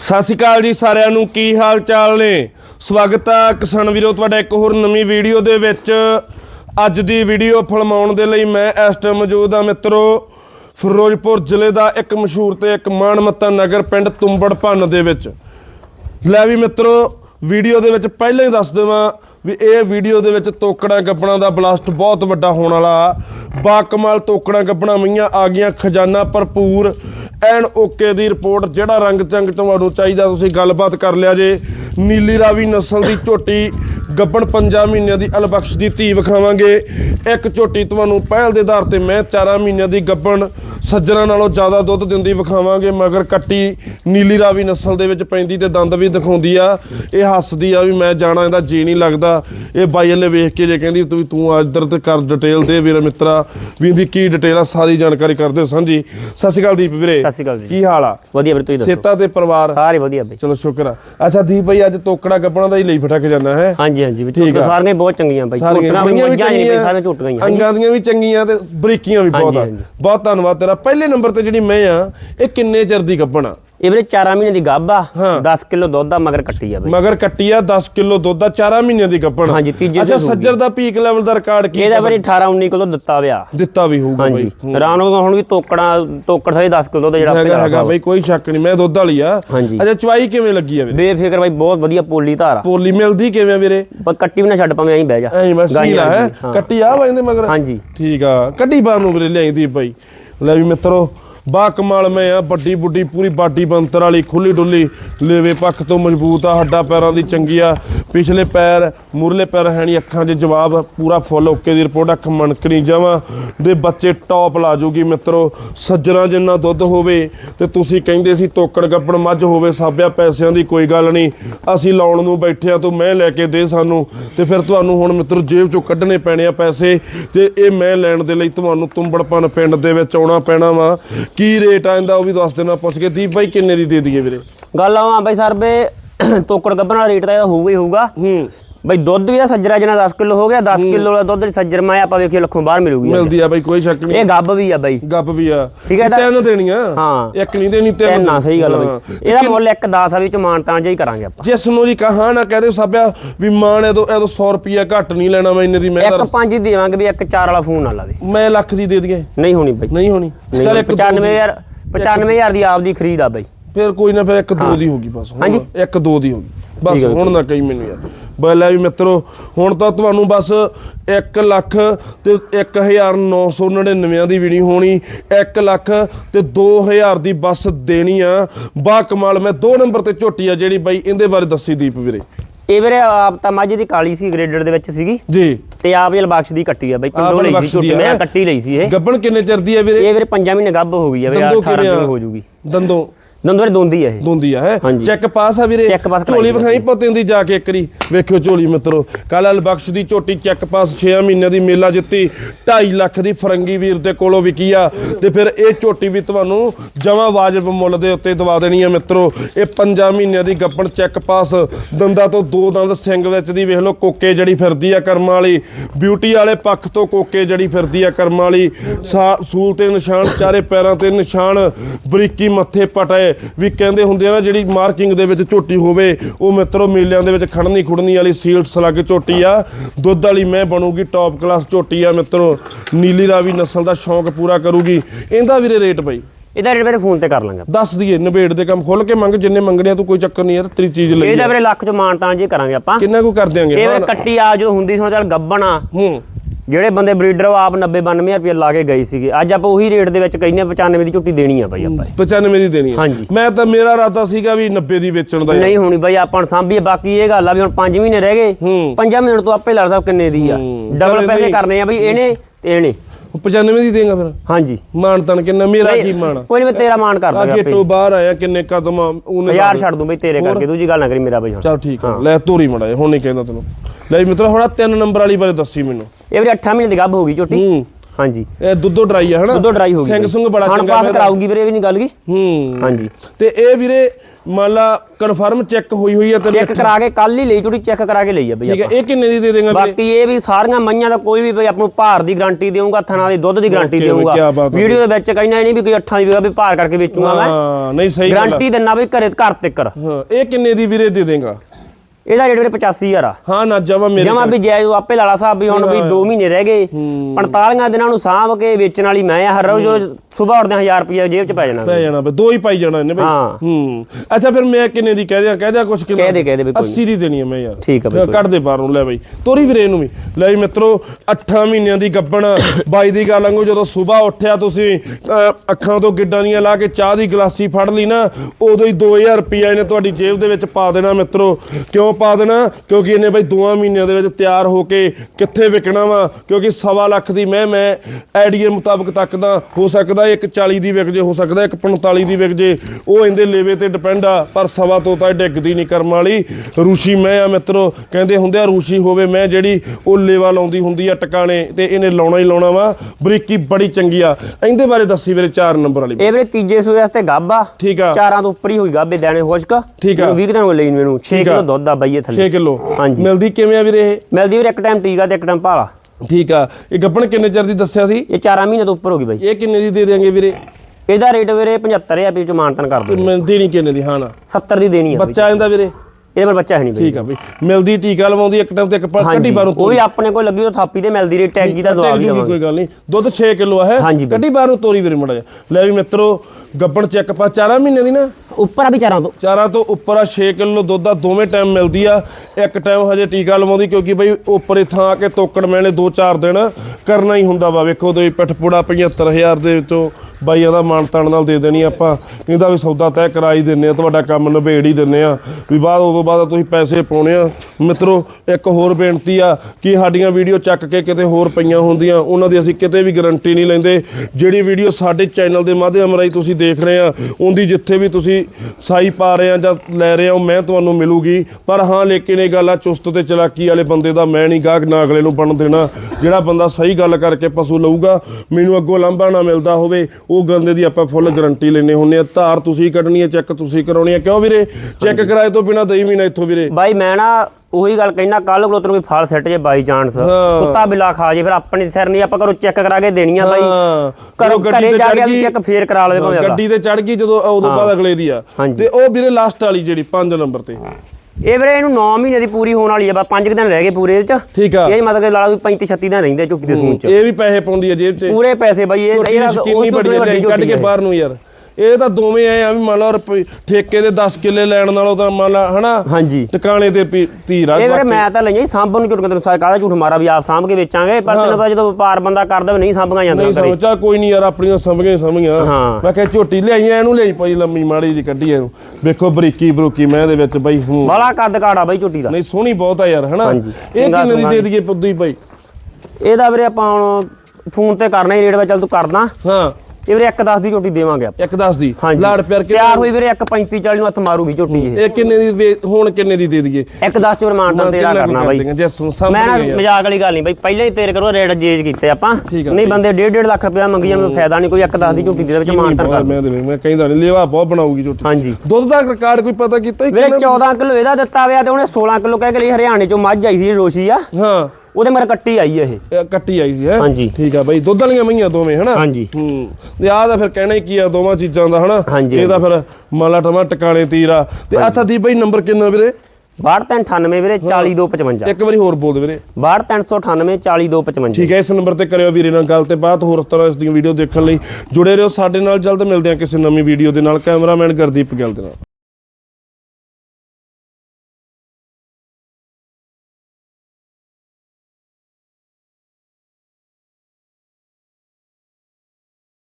ਸਤਿ ਸ਼੍ਰੀ ਅਕਾਲ ਜੀ ਸਾਰਿਆਂ ਨੂੰ, ਕੀ ਹਾਲ ਚਾਲ ਨੇ? ਸਵਾਗਤ ਆ ਕਿਸਾਨ ਵੀਰੋ, ਤੁਹਾਡਾ ਇੱਕ ਹੋਰ ਨਵੀਂ ਵੀਡੀਓ ਦੇ ਵਿੱਚ। ਅੱਜ ਦੀ ਵੀਡੀਓ ਫਲਮਾਉਣ ਦੇ ਲਈ ਮੈਂ ਇਸ ਟਾਈਮ ਮੌਜੂਦ ਹਾਂ ਮਿੱਤਰੋ, ਫਿਰੋਜ਼ਪੁਰ ਜ਼ਿਲ੍ਹੇ ਦਾ ਇੱਕ ਮਸ਼ਹੂਰ ਤੇ ਇੱਕ ਮਾਣਮੱਤਾ ਨਗਰ ਪਿੰਡ ਤੁੰਬੜ ਭੰਨ ਦੇ ਵਿੱਚ। ਲੈ ਵੀ ਮਿੱਤਰੋ, ਵੀਡੀਓ ਦੇ ਵਿੱਚ ਪਹਿਲਾਂ ਹੀ ਦੱਸ ਦੇਵਾਂ ਵੀ ਇਹ ਵੀਡੀਓ ਦੇ ਵਿੱਚ ਤੋਕੜਾਂ ਗੱਬਣਾ ਦਾ ਬਲਾਸਟ ਬਹੁਤ ਵੱਡਾ ਹੋਣ ਵਾਲਾ ਬਾਕਮਾਲ ਤੋਕੜਾਂ ਗੱਬਣਾ ਮਈਆਂ ਆ ਗਈਆਂ, ਖਜ਼ਾਨਾ ਭਰਪੂਰ। ਐਨ ਓਕੇ ਦੀ ਰਿਪੋਰਟ, ਜਿਹੜਾ ਰੰਗ ਚੰਗ ਤੁਹਾਨੂੰ ਚਾਹੀਦਾ, ਤੁਸੀਂ ਗੱਲਬਾਤ ਕਰ ਲਿਆ ਜੇ। ਨੀਲੀ ਰਾਵੀ ਨਸਲ ਦੀ ਝੋਟੀ ਗੱਬਣ 5 ਮਹੀਨਿਆਂ ਦੀ ਅਲਬਖਸ਼ ਦੀ ਧੀ ਵਿਖਾਵਾਂਗੇ। ਇੱਕ ਝੋਟੀ ਤੁਹਾਨੂੰ ਪਹਿਲ ਦੇ ਆਧਾਰ ਤੇ ਮੈਂ 4 ਮਹੀਨਿਆਂ ਦੀ ਗੱਬਣ ਸੱਜਣਾ ਨਾਲੋਂ ਜ਼ਿਆਦਾ ਦੁੱਧ ਦਿੰਦੀ ਵਿਖਾਵਾਂਗੇ ਮਗਰ ਕੱਟੀ ਨੀਲੀ ਰਾਵੀ ਨਸਲ ਦੇ ਵਿੱਚ ਪੈਂਦੀ ਤੇ ਦੰਦ ਵੀ ਦਿਖਾਉਂਦੀ ਆ। ਇਹ ਹੱਸਦੀ ਆ ਵੀ ਮੈਂ ਜਾਣਾ ਇਹਦਾ ਜੀ ਨਹੀਂ ਲੱਗਦਾ। ਇਹ ਬਾਈ ਵਾਲੇ ਵੇਖ ਕੇ ਜੇ ਕਹਿੰਦੀ ਤੂੰ ਤੂੰ ਇੱਧਰ ਤੇ ਕਰ ਡਿਟੇਲ ਦੇ ਵੀਰ ਮਿੱਤਰਾ। ਵੀ ਇਹਦੀ ਕੀ ਡਿਟੇਲ ਆ ਸਾਰੀ ਜਾਣਕਾਰੀ ਕਰਦੇ ਹੋ। ਸਾਂਝੀ ਸਤਿ ਸ਼੍ਰੀ ਅਕਾਲ ਦੀਪ ਵੀਰੇ। ਸਤਿ ਸ਼੍ਰੀ ਅਕਾਲ ਜੀ। ਕੀ ਹਾਲ ਆ? ਵਧੀਆ ਵੀਰੇ ਤੁਸੀਂ ਦੱਸੋ? ਸੇਤਾ ਤੇ ਪਰਿਵਾਰ? ਸਾਰੇ ਵਧੀਆ ਬਈ। ਚਲੋ ਸ਼ੁਕਰ ਆ। ਅੱਛਾ ਦੀਪ ਭਾਈ ਅੱਜ ਤੋਕੜਾ ਗੱਬਣਾ ਦਾ ਹੀ ਲਈ ਫਟਕ ਜਾਂਦਾ ਹੈ? ਹਾਂਜੀ ਹਾਂਜੀ ਵੀ ਠੀਕ ਆ। ਸਾਰੀਆਂ ਹੀ ਬਹੁਤ ਚੰਗੀਆਂ ਬਈ ਝੋਟੀਆਂ ਵੀ ਮਈਆਂ ਮੱਝਾਂ ਨਹੀਂ ਬਈ ਸਾਰੀਆਂ ਝੋਟੀਆਂ ਹੀ ਆ। ਅੰਗਾਂ ਦੀਆਂ ਵੀ ਚੰਗੀਆਂ ਤੇ ਬਰੀਕੀਆਂ ਵੀ ਬਹੁਤ ਆ ਹਾਂਜੀ। ਬਹੁਤ ਧੰਨਵਾਦ ਤੇਰਾ ਪਹਿਲੇ ਨੰਬਰ ਤੇ ਜਿਹੜੀ ਮੈਂ ਆ ਇਹ ਕਿੰਨੇ ਚਿਰ ਦੀ ਗੱਬਣਾ ਇਹ ਵੀਰੇ 4 ਮਹੀਨੇ ਦੀ ਗੱਭ ਆ ਹਾਂ। 10 ਕਿਲੋ ਦੁੱਧ ਆ ਮਗਰ ਕੱਟੀ ਆ ਬਈ। ਮਗਰ ਕੱਟੀ ਆ 10 ਕਿਲੋ ਦੁੱਧ ਦਾ 4 ਮਹੀਨਿਆਂ ਦੀ ਗੱਬਣ ਹਾਂਜੀ, ਤੀਜੇ ਅੱਛਾ ਸੱਜਰ ਦਾ ਪੀਕ ਲੈਵਲ ਦਾ ਰਿਕਾਰਡ ਕੀ ਇਹਦਾ ਵੀਰੇ 18 19 ਕਿਲੋ ਦਿੱਤਾ ਵਿਆ ਦਿੱਤਾ ਵੀ ਹੋਊਗਾ ਬਾਈ। ਰਾਣੋ ਦਾ ਹੁਣ ਵੀ ਤੋਕੜਾ ਤੋਕੜ ਸਾਰੇ 10 ਕਿਲੋ ਦਾ ਜਿਹੜਾ ਹੈਗਾ ਹੈਗਾ ਬਾਈ ਕੋਈ ਸ਼ੱਕ ਨਹੀਂ ਮੈਂ ਦੁੱਧ ਵਾਲੀ ਆ। ਅੱਛਾ ਚਵਾਈ ਕਿਵੇਂ ਲੱਗੀ ਆ ਵੀਰੇ? ਬੇਫਿਕਰ ਬਾਈ ਬਹੁਤ ਵਧੀਆ ਪੋਲੀ ਧਾਰ ਆ। ਪੋਲੀ ਮਿਲਦੀ ਕਿਵੇਂ ਆ ਵੀਰੇ? ਪਰ ਕੱਟੀ ਵੀ ਨਾ ਛੱਡ ਪਵੇਂ ਐਂ ਬਹਿ ਜਾ। ਐਂ ਬਸ ਸੀਲਾ ਹੈ। ਹਾਂ। ਕੱਟੀ ਆ ਵਜਦੇ ਮਗਰ? ਹਾਂਜੀ। ਠੀਕ ਆ ਕੱਢੀ ਬਾਹਰ ਨੂੰ ਵੀਰੇ ਲਿਆਈ ਦੀ ਭਾਈ ਲੈ ਵੀ ਮਿੱਤਰੋ ਬਾ ਕਮਾਲ ਮੈਂ ਆ, ਵੱਡੀ ਬੁੱਢੀ ਪੂਰੀ ਬਾਡੀ ਬੰਤਰ ਵਾਲੀ, ਖੁੱਲੀ ਡੁੱਲੀ, ਲੇਵੇ ਪੱਖ ਤੋਂ ਮਜ਼ਬੂਤ ਆ, ਹੱਡਾ ਪੈਰਾਂ ਦੀ ਚੰਗੀ ਆ। ਪਿਛਲੇ ਪੈਰ, ਮੁਰਲੇ ਪੈਰ ਹੈ ਨਹੀਂ ਅੱਖਾਂ 'ਚ, ਜਵਾਬ ਪੂਰਾ ਫੁੱਲ, ਓਕੇ ਦੀ ਰਿਪੋਰਟ, ਅੱਖ ਮਣਕ ਨਹੀਂ ਜਾਵਾਂ। ਦੇ ਬੱਚੇ ਟੌਪ ਲਾ ਜੂਗੀ ਮਿੱਤਰੋ, ਸੱਜਣਾ ਜਿੰਨਾ ਦੁੱਧ ਹੋਵੇ, ਤੇ ਤੁਸੀਂ ਕਹਿੰਦੇ ਸੀ ਤੋਕੜ ਗੱਪਣ ਮੱਝ ਹੋਵੇ, ਸਾਬਿਆ ਪੈਸਿਆਂ ਦੀ ਕੋਈ ਗੱਲ ਨਹੀਂ। ਅਸੀਂ ਲਾਉਣ ਨੂੰ ਬੈਠੇ ਆ, ਤੂੰ ਮੈਂ ਲੈ ਕੇ ਦੇ ਸਾਨੂੰ, ਤੇ ਫਿਰ ਤੁਹਾਨੂੰ ਹੁਣ ਮਿੱਤਰੋ ਜੇਬ ਚੋਂ ਕੱਢਣੇ ਪੈਣੇ ਆ ਪੈਸੇ, ਤੇ ਇਹ ਮੈਂ ਲੈਣ ਦੇ ਲਈ ਤੁਹਾਨੂੰ ਤੁੰਬੜਪਨ ਪਿੰਡ ਦੇ ਵਿੱਚ ਆਉਣਾ ਪੈਣਾ ਵਾ। ਕੀ ਰੇਟ ਆ ਇਹਦਾ ਉਹ ਵੀ ਦੱਸ ਦੇਣਾ ਪੁੱਛ ਕੇ ਦੀਪ ਬਾਈ ਕਿੰਨੇ ਦੀ ਦੇ ਦਈਏ ਵੀਰੇ? ਗੱਲ ਆ ਬਾਈ ਸਰ ਬੇ ਤੋਕੜ ਗੱਭਣ ਵਾਲਾ ਰੇਟ ਤਾਂ ਇਹਦਾ ਹੋਊਗਾ ਹੀ ਹੋਊਗਾ। ਹੂੰ। ਬਈ ਦੁੱਧ ਵੀ ਆ ਸੱਜਰਾ ਜਿੰਨਾ 10 ਕਿਲੋ ਹੋ ਗਿਆ 10 ਕਿਲੋ ਵਾਲਾ ਦੁੱਧ ਸੱਜਰ ਮੈਂ ਆਪਾਂ ਵੇਖੀਏ ਲੱਖੋਂ ਬਾਹਰ ਮਿਲੂਗੀ ਮਿਲਦੀ ਆ ਬਾਈ ਕੋਈ ਸ਼ੱਕ ਨਹੀਂ। ਇਹ ਗੱਭ ਵੀ ਆ ਬਾਈ। ਗੱਪ ਵੀ ਆ। ਠੀਕ ਹੈ ਤਿੰਨ ਦੇਣੀਆਂ ਹਾਂ। ਇੱਕ ਨਹੀਂ ਦੇਣੀ ਤਿੰਨ ਨਾ ਸਹੀ ਗੱਲ। ਬਈ। ਇਹਦਾ ਮੁੱਲ ਇੱਕ 10 ਆ ਵਿੱਚ ਮਾਨਤਾਂ ਜਿਹਾ ਹੀ ਕਰਾਂਗੇ ਆਪਾਂ। ਜਿਸ ਨੂੰ ਜੀ ਕਹਾ ਨਾ ਕਹਦੇ ਸਾਬਿਆ ਵੀ ਮਾਣ ਇਹਦੋਂ ਇਹਦੋਂ 100 ਰੁਪਿਆ ਘੱਟ ਨਹੀਂ ਲੈਣਾ ਮੈਂ ਇੰਨੇ ਦੀ ਮੈਂ ਇੱਕ ਪੰਜ ਹੀ ਦੇਵਾਂਗੇ ਵੀ ਇੱਕ ਚਾਰ ਵਾਲਾ ਫੋਨ ਨਾ ਲਾਵੇ ਮੈਂ ਲੱਖ ਦੀ ਦੇ ਦਈਏ। ਨਹੀਂ ਹੋਣੀ ਬਾਈ। ਨਹੀਂ ਹੋਣੀ। ਚੱਲ ਇੱਕ ਦੋ ਦੀ। 95000 95000 ਦੀ ਆਪ ਦੀ ਖਰੀਦ ਆ ਬਾਈ। ਫਿਰ ਕੋਈ ਨਾ ਫਿਰ ਇੱਕ ਦੋ ਦੀ ਹੋਗੀ ਬਸ। ਹਾਂਜੀ। ਇੱਕ ਦੋ ਦੀ ਹੋਗੀ ਬਸ ਹੁਣ ਨਾ ਕਹੀ ਮੈਨੂੰ ਯਾਰ। ਬਲੇ ਵੀ ਮਿੱਤਰੋ ਹੁਣ ਤਾਂ ਤੁਹਾਨੂੰ ਬਸ 1 ਲੱਖ ਤੇ 1999 ਦੀ ਵੀ ਨਹੀਂ ਹੋਣੀ 1 ਲੱਖ ਤੇ 2000 ਦੀ ਬਸ ਦੇਣੀ ਆ। ਬਾ ਕਮਾਲ ਮੈਂ ਦੋ ਨੰਬਰ ਤੇ ਝੋਟੀ ਆ ਜਿਹੜੀ ਬਾਈ ਇਹਦੇ ਬਾਰੇ ਦੱਸੀ ਦੀਪ ਵੀਰੇ। ਇਹ ਵੀਰੇ ਆਪ ਤਾਂ ਮੱਝ ਦੀ ਕਾਲੀ ਸੀ ਗ੍ਰੇਡਰ ਦੇ ਵਿੱਚ ਸੀਗੀ। ਜੀ। ਤੇ ਆਪ ਜਲ ਬਖਸ਼ ਦੀ ਕੱਟੀ ਆ ਬਾਈ ਆਪ ਲਈ ਸੀ ਝੋਟੀ। ਮੈਂ ਕੱਟੀ ਲਈ ਸੀ ਇਹ। ਗੱਬਣ ਕਿੰਨੇ ਚਿਰ ਦੀ ਆ ਵੀਰੇ? ਇਹ ਵੀਰੇ 5 ਮਹੀਨੇ ਗੱਭ ਹੋ ਗਈ ਆ ਵੀਰੇ ਦੰਦੋਂ 18 ਕਿਵੇਂ ਆ? ਕਿਲੋ ਹੋ ਜੂਗੀ। ਦੰਦੋਂ। ਦੰਦੋਂ ਦੋਂਦੀ ਆ ਇਹ। ਦੋਂਦੀ ਆ ਹੈ? ਹਾਂਜੀ। ਚੈੱਕ ਪਾਸ ਆ ਵੀਰੇ। ਚੈੱਕ ਪਾਸ ਝੋਲੀ ਵਿਖਾਈ ਪਤਿਆਂ ਦੀ ਜਾ ਕੇ ਇੱਕਰੀ ਵੇਖਿਓ ਝੋਲੀ ਮਿੱਤਰੋ। ਕੱਲ ਅਲ ਬਖਸ਼ ਦੀ ਝੋਟੀ ਚੈੱਕ ਪਾਸ 6 ਮਹੀਨਿਆਂ ਦੀ ਮੇਲਾ ਜਿੱਤੀ। 2.5 ਲੱਖ ਦੀ ਫਰੰਗੀ ਵੀਰ ਦੇ ਕੋਲੋਂ ਵਿਕੀ ਆ। ਤੇ ਫਿਰ ਇਹ ਝੋਟੀ ਵੀ ਤੁਹਾਨੂੰ ਜਮਾ ਵਾਜਬ ਮੁੱਲ ਦੇ ਉੱਤੇ ਦਵਾ ਦੇਣੀ ਆ ਮਿੱਤਰੋ। ਇਹ 5 ਮਹੀਨਿਆਂ ਦੀ ਗੱਪਣ ਚੈੱਕ ਪਾਸ ਦੰਦਾਂ ਤੋਂ ਦੋ ਦੰਦ ਸਿੰਘ ਵਿੱਚ ਦੀ ਵੇਖ ਲਓ ਕੋਕੇ ਜਿਹੜੀ ਫਿਰਦੀ ਆ ਕਰਮਾਂ ਵਾਲੀ। ਬਿਊਟੀ ਵਾਲੇ ਪੱਖ ਤੋਂ ਕੋਕੇ ਜਿਹੜੀ ਫਿਰਦੀ ਆ ਕਰਮਾਂ ਵਾਲੀ। ਸਾ- ਸੂਲ ਤੇ ਨਿਸ਼ਾਨ ਚਾਰੇ ਪੈਰਾਂ ਤੇ ਨਿਸ਼ਾਨ ਬਰੀਕੀ ਮੱਥੇ ਪਟੇ। ਵੀ ਕਹਿੰਦੇ ਹੁੰਦੇ ਆ ਨਾ ਜਿਹੜੀ ਮਾਰਕਿੰਗ ਦੇ ਵਿੱਚ ਝੋਟੀ ਹੋਵੇ ਉਹ ਮਿੱਤਰੋ ਮੇਲਿਆਂ ਦੇ ਵਿੱਚ ਖੜਨੀ ਖੁੜਨੀ ਵਾਲੀ ਸੀਲਡ ਸਲੱਗ ਝੋਟੀ ਆ। ਦੁੱਧ ਵਾਲੀ ਮੈਂ ਬਣੂਗੀ ਟੌਪ ਕਲਾਸ ਝੋਟੀ ਆ ਮਿੱਤਰੋ। ਨੀਲੀ ਰਾਵੀ ਨਸਲ ਦਾ ਸ਼ੌਂਕ ਪੂਰਾ ਕਰੂਗੀ। ਇਹਦਾ ਵੀਰੇ ਰੇਟ ਬਈ? ਇਹਦਾ ਰੇਟ ਵੀਰੇ ਫੋਨ ਤੇ ਕਰ ਲਾਂਗੇ। ਦੱਸ ਦਈਏ ਨਿਬੇੜ ਦੇ ਕੰਮ ਖੁੱਲ ਕੇ ਮੰਗ ਜਿੰਨੇ ਮੰਗਣੇ ਆ ਤੂੰ ਕੋਈ ਚੱਕਰ ਨਹੀਂ ਯਾਰ ਤੇਰੀ ਚੀਜ਼ ਲਈ ਇਹਦਾ। ਵੀਰੇ ਲੱਖ ਚ ਮਾਨਤਾਂ ਜੀ ਕਰਾਂਗੇ ਆਪਾਂ। ਕਿੰਨਾ ਕੁ ਕਰ ਦਿਆਂਗੇ? ਇਹ ਕੱਟੀ ਆ ਜੋ ਹੁੰਦੀ ਸੋ ਚੱਲ ਗੱਬਣਾ ਹੂੰ। ਜਿਹੜੇ ਬੰਦੇ ਬਰੀਡਰ ਉਹ ਆਪ 90 92000 ਰੁਪਏ ਲਾ ਕੇ ਗਏ ਸੀਗੇ। ਅੱਜ ਆਪਾਂ ਉਹੀ ਰੇਟ ਦੇ ਵਿੱਚ ਕਹਿੰਦੇ ਆ 95 ਦੀ ਝੁੱਟੀ ਦੇਣੀ ਆ ਬਾਈ ਆਪਾਂ। 95 ਦੀ ਦੇਣੀ ਹੈ ਹਾਂਜੀ। ਮੈਂ ਤਾਂ ਮੇਰਾ ਇਰਾਦਾ ਸੀਗਾ ਵੀ 90 ਦੀ ਵੇਚਣ ਦਾ ਯਾਰ। ਨਹੀਂ ਹੋਣੀ ਬਾਈ ਆਪਾਂ ਨੂੰ ਸਾਂਭੀਏ। ਬਾਕੀ ਇਹ ਗੱਲ ਆ ਵੀ ਹੁਣ 5 ਮਹੀਨੇ ਰਹਿ ਗਏ। ਹੂੰ। 5 ਮਹੀਨੇ ਤੋਂ ਆਪੇ ਲੜ ਸਾਹਿਬ ਕਿੰਨੇ ਦੀ ਆ। ਡਬਲ ਚੱਲ ਪੈਸੇ ਨਹੀਂ। ਕਰਨੇ ਆ ਬਈ ਇਹਨੇ ਤੇ ਇਹਨੇ। ਉਹ 95 ਦੀ ਦੇਗਾ ਫਿਰ। ਹਾਂਜੀ। ਮਾਨ ਤਨ ਕਿੰਨਾ ਮੇਰਾ ਕੀ ਮਾਨ ਕੋਈ ਨਹੀਂ ਮੈਂ ਤੇਰਾ ਮਾਨ ਕਰ ਦਾਂਗਾ ਆਪੇ। ਤੋਂ ਬਾਹਰ ਆਇਆ ਕਿੰਨੇ ਕਦਮ ਆ, ਉਹਨੇ ਹਜ਼ਾਰ ਛੱਡ ਦੂੰ ਬਈ ਤੇਰੇ ਕਰਕੇ ਦੂਜੀ ਗੱਲ ਨਾ ਕਰੀ ਮੇਰਾ ਬਈ ਹੁਣ। ਚਲ ਠੀਕ ਆ। ਲੈ ਤੋਰੀ ਮੜਾ ਹੁਣ ਨਹੀਂ ਕਹਿੰਦਾ ਤੈਨੂੰ। ਲੈ ਮਿੱਤਰ ਹੁਣ ਆਹ ਤਿੰਨ ਨੰਬਰ ਵਾਲੀ ਬਾਰੇ ਦੱਸੀ ਮੈਨੂੰ। ਇਹ ਵੀਰੇ 8 ਮਹੀਨੇ ਦੀ ਗੱਭ ਹੋ ਗਈ ਝੋਟੀ। ਹੂੰ। ਹਾਂਜੀ। ਇਹ ਦੁੱਧੋ ਡਰਾਈ ਆ ਹਨਾ? ਦੁੱਧੋ ਡਰਾਈ ਹੋ ਗਈ ਸਿੰਘ ਸੁੰਗ ਬੜਾ ਚੰਗਾ ਪਾਸ। ਕਰਾਊਗੀ ਵੀਰੇ ਇਹ ਵੀ ਨਹੀਂ ਗੱਲ ਕੀ? ਹੂੰ। ਹਾਂਜੀ। ਤੇ ਇਹ ਵੀਰੇ ਮੰਨ ਲਾ ਕਨਫਰਮ ਚੈੱਕ ਹੋਈ ਹੋਈ ਆ ਤੇ ਚੈੱਕ ਕਰਾ ਕੇ ਕੱਲ ਹੀ ਲਈ ਥੋੜੀ ਚੈੱਕ ਕਰਾ ਕੇ ਲਈ ਆ ਬਈ ਠੀਕ ਹੈ ਇਹ ਕਿੰਨੇ ਦੀ ਦੇ ਦੇਗਾ ਬਾਕੀ ਇਹ ਵੀ ਸਾਰੀਆਂ ਮਈਆਂ ਦਾ ਕੋਈ ਵੀ ਬਈ ਆਪ ਨੂੰ ਭਾਰ ਦੀ ਗਾਰੰਟੀ ਦੇਊਗਾ ਥਣਾ ਦੀ ਦੁੱਧ ਦੀ ਗਾਰੰਟੀ ਦੇਊਗਾ। ਹੈ ਵੀਡੀਓ ਦੇ ਵਿੱਚ ਕਹਿੰਦਾ ਨਹੀਂ ਵੀ ਕੋਈ ਅੱਠਾਂ ਦੀ ਵੀ ਭਾਰ ਕਰਕੇ ਵੇਚੂਗਾ ਮੈਂ। ਹਾਂ ਨਹੀਂ ਸਹੀ। ਗਾਰੰਟੀ ਦਿੰਨਾ ਬਈ ਘਰੇ ਘਰ ਤੱਕਰ ਹਾਂ ਇਹ ਕਿੰਨੇ ਦੀ ਵੀਰੇ ਦੇ ਦੇਗਾ? ਇਹਦਾ ਰੇਟ ਵੀਰੇ 85000 ਆ। ਹਾਂ ਨਾ ਜਮਾ ਮੇਰੇ ਜਮਾ ਵੀ ਜਾਇਜ਼ ਆਪੇ ਲਾਲਾ ਸਾਹਿਬ ਵੀ ਹੁਣ ਵੀ 2 ਮਹੀਨੇ ਰਹਿ ਗਏ। 45 ਦਿਨਾਂ ਨੂੰ ਸਾਂਭ ਕੇ ਵੇਚਣ ਵਾਲੀ ਮੈਂ ਆ ਹਰ ਰੋਜ਼ ਸਵੇਰ ਉੱਠਦੇ 1000 ਰੁਪਏ ਜੇਬ 'ਚ ਪੈ ਜਾਣਾ ਪੈ ਜਾਣਾ ਬਈ ਦੋ ਹੀ ਪਾਈ ਜਾਣਾ ਇਹਨੇ ਬਈ। ਹਾਂ। ਹੂੰ। ਅੱਛਾ ਫਿਰ ਮੈਂ ਕਿੰਨੇ ਦੀ ਕਹਿ ਦਿਆਂ ਕਹਿ ਦਿਆਂ ਕੁਛ ਕਿੰਨਾ ਕਹਿ ਦੇ, ਕਹਿ ਦੇ ਬਈ ਕੋਈ 80 ਦੀ ਦੇਣੀ ਆ ਮੈਂ ਯਾਰ। ਠੀਕ ਆ ਬਈ, ਕੋਈ ਕੱਢ ਦੇ ਬਾਹਰੋਂ ਲੈ ਬਈ। ਤੋਰੀ ਵੀਰੇ ਇਹਨੂੰ ਵੀ। ਲੈ ਜੀ ਮਿੱਤਰੋ 8 ਮਹੀਨਿਆਂ ਦੀ ਗੱਬਣ ਬਾਈ ਦੀ ਗੱਲ ਵਾਂਗੂ ਜਦੋਂ ਸਵੇਰ ਉੱਠਿਆ ਤੁਸੀਂ ਅਹ, ਅੱਖਾਂ ਤੋਂ ਗਿੱਡਾਂ ਦੀਆਂ ਲਾ ਕੇ ਚਾਹ ਦੀ ਗਲਾਸੀ ਫੜ ਲਈ ਨਾ ਉਦੋਂ ਹੀ 2000 ਰੁਪਇਆ ਇਹਨੇ ਤੁਹਾਡੀ ਜੇਬ ਦੇ ਵਿੱਚ ਪਾ ਦੇਣਾ ਮਿੱਤਰੋ। ਕਿਉਂ ਪਾ ਦੇਣਾ? ਕਿਉਂਕਿ ਇਹਨੇ ਬਈ ਦੋਆਂ ਮਹੀਨਿਆਂ ਦੇ ਵਿੱਚ ਤਿਆਰ ਹੋ ਕੇ ਕਿੱਥੇ ਵਿਕਣਾ ਵਾ? ਕਿਉਂਕਿ ਸਵਾ ਲੱਖ ਦੀ ਮੈਂ ਮੈਂ ਆਈਡੀਏ ਮੁਤਾਬਕ ਤੱਕਦਾ ਹੋ ਸਕਦਾ ਇੱਕ 40 ਦੀ ਵਿਕ ਜੇ ਹੋ ਸਕਦਾ ਇੱਕ 45 ਦੀ ਵਿਕ ਜੇ ਉਹ ਇਹਦੇ ਲੇਵੇ ਤੇ ਡਿਪੈਂਡ ਆ ਪਰ ਸਵਾ ਤੋਂ ਤਾਂ ਇਹ ਡਿੱਗਦੀ ਨਹੀਂ ਕਰਮ ਵਾਲੀ। ਰੂਸ਼ੀ ਮੈਂ ਆ ਮਿੱਤਰੋ ਕਹਿੰਦੇ ਹੁੰਦੇ ਆ ਰੂਸ਼ੀ ਹੋਵੇ ਮੈਂ ਜਿਹੜੀ ਉਹ ਲੇਵਾ ਲਾਉਂਦੀ ਹੁੰਦੀ ਆ ਟਿਕਾਣੇ ਤੇ ਇਹਨੇ ਲਾਉਣਾ ਹੀ ਲਾਉਣਾ ਵਾ। ਬਰੀਕੀ ਬੜੀ ਚੰਗੀ ਆ। ਇਹਦੇ ਬਾਰੇ ਦੱਸੀ ਵੀਰੇ 4 ਨੰਬਰ ਵਾਲੀ ਇਹ ਵੀਰੇ ਤੀਜੇ ਸੂਏ ਵਾਸਤੇ ਗੱਬਾ ਠੀਕ ਆ। ਚਾਰਾਂ ਤੋਂ ਉੱਪਰ ਹੀ ਹੋਈ ਗੱਬੇ ਦੇਣੇ ਖੁਸ਼ਕ। ਠੀਕ ਆ। 20 ਦਿਨ ਹੋ ਲਈ ਮੈਨੂੰ 6 ਠੀਕ ਆ। ਕਿਲੋ ਦੁੱਧ ਆ ਬਈਏ ਥੱਲੇ। 6 ਕਿਲੋ। ਹਾਂਜੀ। ਮਿਲਦੀ ਕਿਵੇਂ ਆ ਵੀਰੇ ਇਹ? ਮਿਲਦੀ ਵੀਰੇ ਇੱਕ ਟਾਈਮ ਟੀਕਾ ਤੇ ਇੱਕ ਟਾਈਮ ਭਾਲਾ। ਠੀਕ ਆ। ਇਹ ਗੱਬਣ ਕਿੰਨੇ ਚਿਰ ਦੀ ਦੱਸਿਆ ਸੀ? ਇਹ 4 ਮਹੀਨੇ ਤੋਂ ਉੱਪਰ ਹੋ ਗਈ ਬਾਈ। ਇਹ ਕਿੰਨੇ ਦੀ ਦੇ ਦੇਾਂਗੇ ਵੀਰੇ? ਇਹਦਾ ਰੇਟ ਵੀਰੇ 75000 ਰੁਪਏ ਚ ਮਾਨਤਨ ਕਰ ਦੋ ਮਿਲਦੀ ਨਹੀਂ ਕਿੰਨੇ ਦੀ? ਹਾਂ ਨਾ। 70 ਦੀ ਦੇਣੀ ਆ ਬੱਚਾ ਆਂਦਾ ਵੀਰੇ? ਇਹਦੇ ਕੋਲ ਬੱਚਾ ਹੈ ਨਹੀਂ ਬਾਈ ਠੀਕ ਆ ਬਈ। ਮਿਲਦੀ ਟੀਕਾ ਲਵਾਉਂਦੀ ਇੱਕ ਟਾਈਮ ਤੇ ਇੱਕ ਪਰ ਕੱਢੀ ਬਾਹਰੋਂ ਉਹ ਵੀ ਆਪਣੇ ਕੋਲ ਲੱਗੀ ਉਹ ਥਾਪੀ ਤੇ ਮਿਲਦੀ ਰਹੀ ਟੈਗੀ ਦਾ ਦਵਾ ਵੀ ਲਵਾਂਗੇ ਕੋਈ ਗੱਲ ਨਹੀਂ। ਦੁੱਧ 6 ਕਿਲੋ ਹੈ। ਹਾਂਜੀ ਬਈ। ਕੱਢੀ ਬਾਹਰੋਂ ਤੋਰੀ ਵੀਰੇ ਮੜਾ ਲੈ ਵੀ ਮਿੱਤਰੋ ਗੱਬਣ ਚੈੱਕ ਪਾ ਚਾਰਾਂ ਮਹੀਨੇ ਦੀ ਨਾ? ਉੱਪਰ ਆ ਵੀ ਚਾਰਾਂ ਤੋਂ। ਚਾਰਾਂ ਤੋਂ ਉੱਪਰ ਆ 6 ਕਿਲੋ ਦੁੱਧ ਆ ਦੋਵੇਂ ਟਾਈਮ ਮਿਲਦੀ ਆ। ਇੱਕ ਟਾਈਮ ਹਜੇ ਟੀਕਾ ਲਵਾਉਂਦੀ ਕਿਉਂਕਿ ਬਈ ਉੱਪਰੇ ਥਾਂ ਆ ਕੇ ਤੋਕੜ ਮੈਨੇ 2-4 ਦਿਨ ਕਰਨਾ ਹੀ ਹੁੰਦਾ ਵਾ। ਵੇਖੋ ਤੁਸੀਂ ਪਿੱਠਪੂੜਾ 75000 ਦੇ ਵਿੱਚੋਂ ਬਾਈਆਂ ਦਾ ਮਾਨ ਤਾਨ ਨਾਲ ਦੇ ਦੇਣੀ ਆਪਾਂ। ਇਹਦਾ ਵੀ ਸੌਦਾ ਤੈਅ ਕਰਾਈ ਦਿੰਨੇ ਆ ਤੁਹਾਡਾ ਕੰਮ ਨਿਬੇੜ ਹੀ ਦਿੰਨੇ ਆ। ਵੀ ਬਾਅਦ ਉਦੋਂ ਬਾਅਦ ਤੁਸੀਂ ਪੈਸੇ ਪਾਉਣੇ ਆ। ਮਿੱਤਰੋ, ਇੱਕ ਹੋਰ ਬੇਨਤੀ ਆ ਕਿ ਸਾਡੀਆਂ ਵੀਡੀਓ ਚੱਕ ਕੇ ਕਿਤੇ ਹੋਰ ਪਈਆਂ ਹੁੰਦੀਆਂ, ਉਹਨਾਂ ਦੀ ਅਸੀਂ ਕਿਤੇ ਵੀ ਗਾਰੰਟੀ ਨਹੀਂ ਲੈਂਦੇ। ਜਿਹੜੀ ਵੀਡੀਓ ਸਾਡੇ ਚੈਨਲ ਦੇ ਮਾਧਿਅਮ ਰਾਹੀਂ ਤੁਸੀਂ ਦੇਖ ਰਹੇ ਆ, ਉਹਦੀ ਜਿੱਥੇ ਵੀ ਤੁਸੀਂ ਸਾਈ ਪਾ ਰਹੇ ਆ ਜਾਂ ਲੈ ਰਹੇ ਆ, ਉਹ ਮੈਂ ਤੁਹਾਨੂੰ ਮਿਲੂਗੀ। ਪਰ ਹਾਂ, ਲੇਕਿਨ ਇਹ ਗੱਲ ਆ, ਚੁਸਤ ਤੇ ਚਲਾਕੀ ਵਾਲੇ ਬੰਦੇ ਦਾ ਮੈਂ ਨਹੀਂ ਗਾਹਕ, ਨਾ ਅਗਲੇ ਨੂੰ ਬਣ ਦੇਣਾ। ਜਿਹੜਾ ਬੰਦਾ ਸਹੀ ਗੱਲ ਕਰਕੇ ਪਸ਼ੂ ਲਊਗਾ, ਮੈਨੂੰ ਅੱਗੋਂ ਲਾਂਭਾ ਨਾ ਮਿਲਦਾ ਹੋਵੇ, ਉਹ ਗੰਦੇ ਦੀ ਆਪਾਂ ਫੁੱਲ ਗਾਰੰਟੀ ਲੈਣੇ ਹੁੰਨੇ ਆ। ਧਾਰ ਤੁਸੀਂ ਕੱਢਣੀ ਹੈ ਚੈੱਕ ਤੁਸੀਂ ਕਰਾਉਣੀ ਹੈ ਕਿਉਂ ਵੀਰੇ? ਚੈੱਕ ਕਰਾਏ ਤੋਂ ਬਿਨਾ ਦਈ ਵੀ ਨਾ ਇੱਥੋਂ ਵੀਰੇ। ਬਾਈ ਮੈਂ ਨਾ ਉਹੀ ਗੱਲ ਕਹਿਣਾ ਕੱਲ ਕੋਲ ਤੈਨੂੰ ਕੋਈ ਫਲ ਸੈੱਟ ਜੇ ਬਾਈ ਚਾਂਸ। ਕੁੱਤਾ ਬਿੱਲਾ ਖਾ ਜੇ ਫਿਰ ਆਪਣੀ ਸਿਰ ਨਹੀਂ ਆਪਾਂ ਘਰੋਂ ਚੈੱਕ ਕਰਾ ਕੇ ਦੇਣੀ ਆ ਬਾਈ। ਘਰੋਂ ਘਰੇ ਤੇ ਜਾ ਕੇ ਚੈੱਕ ਫੇਰ ਕਰਾ ਲਵੇ ਭਾਵੇਂ ਗੱਡੀ ਤੇ ਚੜ ਗਈ ਜਦੋਂ ਉਦੋਂ ਬਾਅਦ ਅਗਲੇ ਦੀ ਆ। ਤੇ ਉਹ ਵੀਰੇ ਲਾਸਟ ਵਾਲੀ ਜਿਹੜੀ 5 ਨੰਬਰ ਤੇ। ਇਹ ਵੀਰੇ ਇਹਨੂੰ 9 ਮਹੀਨੇ ਦੀ ਪੂਰੀ ਹੋਣ ਵਾਲੀ ਆ ਬਸ 5 ਦਿਨ ਰਹਿ ਗਏ ਪੂਰੇ ਇਹ ਚ। ਠੀਕ ਆ। ਇਹ ਮਤਲਬ ਕਿ ਲਾ ਲਓ 35 36 ਦਿਨ ਰਹਿੰਦੇ ਆ ਝੁੱਟੀ ਦੇ ਚ। ਇਹ ਵੀ ਪੈਸੇ ਪਾਉਂਦੀ ਹੈ ਜੇਬ 'ਚ। ਪੂਰੇ ਪੈਸੇ ਬਾਈ ਇਹ ਇਹਦਾ ਉਹ ਤੋਂ ਵੱਡੀ ਕੱਢ ਕੇ। ਬਾਹਰ ਨੂੰ ਯਾਰ। ਇਹ ਤਾਂ ਦੋਵੇਂ ਐ ਆ ਵੀ ਮੰਨ ਲਓ ਠੇਕੇ ਦੇ 10 ਕਿੱਲੇ ਲੈਣ ਨਾਲੋਂ ਤਾਂ ਮੰਨ ਲਾ ਹਨਾ? ਹਾਂਜੀ। ਟਿਕਾਣੇ ਤੇ ਧੀਰਾ ਇਹ ਵੀਰੇ ਮੈਂ ਤਾਂ ਲਈਆਂ ਸਾਂਭਣ ਨੂੰ ਤੈਨੂੰ ਕਾਹਦਾ ਝੂਠ ਮਾਰਾ ਵੀ ਆਪ ਸਾਂਭ ਕੇ ਵੇਚਾਂਗੇ ਪਰ ਤੈਨੂੰ ਪਤਾ ਜਦੋਂ ਵਪਾਰ ਬੰਦਾ ਕਰਦਾ ਵੀ ਨਹੀਂ ਸਾਂਭੀਆਂ ਨਹੀਂ ਜਾਂਦੀਆਂ ਘਰੇ। ਸਮਝਾ ਕੋਈ ਨਹੀਂ ਯਾਰ ਆਪਣੀਆਂ ਸਮਝੀਆਂ ਹਾਂ। ਮੈਂ ਕਿਹਾ ਝੋਟੀ ਲਿਆਈਆਂ ਇਹਨੂੰ ਲਈ ਪਈ ਲੰਮੀ ਮਾੜੀ ਜੀ ਕੱਢੀ ਇਹਨੂੰ। ਵੇਖੋ ਬਰੀਕੀ ਬਰੂਕੀ ਮੈਂ ਦੇ ਵਿੱਚ ਬਈ ਹੂੰ। ਬੜਾ ਕੱਦ ਕਾੜਾ ਬਾਈ ਝੁੱਟੀ ਦਾ। ਨਹੀਂ ਸੋਹਣੀ ਬਹੁਤ ਆ ਯਾਰ ਹਨਾ। ਇਹ ਕਿੰਨੇ ਦੀ ਦੇ ਦਈਏ ਪੁੱਦੀ ਭਾਈ? ਇਹਦਾ ਵੀਰੇ ਆਪਾਂ ਹੁਣ ਫੋਨ ਤੇ ਕਰਨਾ ਹੀ ਰੇਟ ਵਾ ਚੱਲ ਤੂੰ ਕਰਦਾ। ਹਾਂ। ਇਹ ਵੀਰੇ 1.10 ਦੀ ਝੋਟੀ ਦੇਵਾਂਗੇ ਆਪਾਂ। ਇੱਕ ਦੱਸ ਦੀ। ਹਾਂਜੀ। ਲਾੜ ਪਿਆਰ ਕੇ ਤਿਆਰ ਹੋਈ ਵੀਰੇ 1.35 40 ਨੂੰ ਹੱਥ ਮਾਰੂਗੀ ਝੋਟੀ ਇਹ। ਇਹ ਕਿੰਨੇ ਦੀ ਵੇ- ਹੁਣ ਕਿੰਨੇ ਦੀ ਦੇ ਦਈਏ? 1.10 ਚ ਰਮਾਨ ਤੇਰਾ ਕਰਨਾ ਬਾਈ। ਮੈਂ ਨਾ। ਮਜ਼ਾਕ ਵਾਲੀ ਗੱਲ ਨਹੀਂ ਬਾਈ ਪਹਿਲਾਂ ਹੀ ਤੇਰੇ ਕਰੋ ਰੇਟ ਜੇਜ ਕੀਤੇ ਆਪਾਂ। ਨਹੀਂ ਬੰਦੇ 1.5 ਲੱਖ ਰੁਪਇਆ ਮੰਗੀ ਜਾਂਦੇ ਫਾਇਦਾ ਨਹੀਂ ਕੋਈ 1.10 ਦੀ ਝੋਟੀ ਦੇ ਵਿੱਚ ਮਾਨਤਰ ਕਰ। ਮੈਂ ਦੇ ਮੈਂ ਕਹਿੰਦਾ ਨਹੀਂ ਲੇਵਾ ਬਹੁਤ ਬਣਾਉਗੀ ਝੋਟੀ। ਹਾਂਜੀ। ਦੁੱਧ ਦਾ ਰਿਕਾਰਡ ਕੋਈ ਪਤਾ ਕੀਤਾ ਕਿੰਨਾ? 14 ਕਿਲੋ ਇਹਦਾ ਦਿੱਤਾ ਹੋਇਆ ਤੇ ਉਹਨੇ 16 ਕਿਲੋ ਕਹਿ ਕੇ ਲਈ ਹਰਿਆਣੇ ਚੋਂ ਮੱਝ ਆਈ ਸੀ ਰੋਸ਼ੀ ਆ। ਹਾਂ। ਉਹਦੇ ਮਰ ਕੱਟੀ ਆਈ ਇਹ। ਇਹ ਕੱਟੀ ਆਈ ਸੀ ਹੈ? ਹਾਂਜੀ। ਠੀਕ ਆ ਬਾਈ ਦੁੱਧ ਵਾਲੀਆਂ ਮਈਆਂ ਦੋਵੇਂ ਹਨਾ? ਹਾਂਜੀ। ਹੂੰ। ਤੇ ਆਹ ਤਾਂ ਫਿਰ ਕਹਿਣਾ ਹੀ ਕੀ ਆ ਦੋਵਾਂ ਚੀਜ਼ਾਂ ਦਾ ਹਨਾ? ਹਾਂਜੀ, ਇਹ ਤਾਂ ਫਿਰ ਮਾਲਾ ਟਮਾ ਟਿਕਾਣੇ ਤੀਰਾ ਤੇ ਅੱਛਾ ਦੀ ਬਾਈ ਨੰਬਰ ਕਿੰਨਾ ਵੀਰੇ? 6398 ਵੀਰੇ 40255 ਇੱਕ ਵਾਰੀ ਹੋਰ ਬੋਲ ਦੇ ਵੀਰੇ। 6398 40255 ਠੀਕ ਹੈ ਇਸ ਨੰਬਰ ਤੇ ਕਰਿਓ ਵੀਰੇ ਨਾਲ ਗੱਲ ਤੇ ਬਾਅਦ ਹੋਰ ਤਰ੍ਹਾਂ ਇਸ ਵੀਡੀਓ ਦੇਖਣ ਲਈ ਜੁੜੇ ਰਹੋ ਸਾਡੇ ਨਾਲ ਜਲਦ ਮਿਲਦੇ ਹਾਂ ਕਿਸੇ ਨਵੀਂ ਵੀਡੀਓ ਦੇ ਨਾਲ। ਕੈਮਰਾਮੈਨ ਗੁਰਦੀਪ ਗਿੱਲ ਦੇ ਨਾਲ।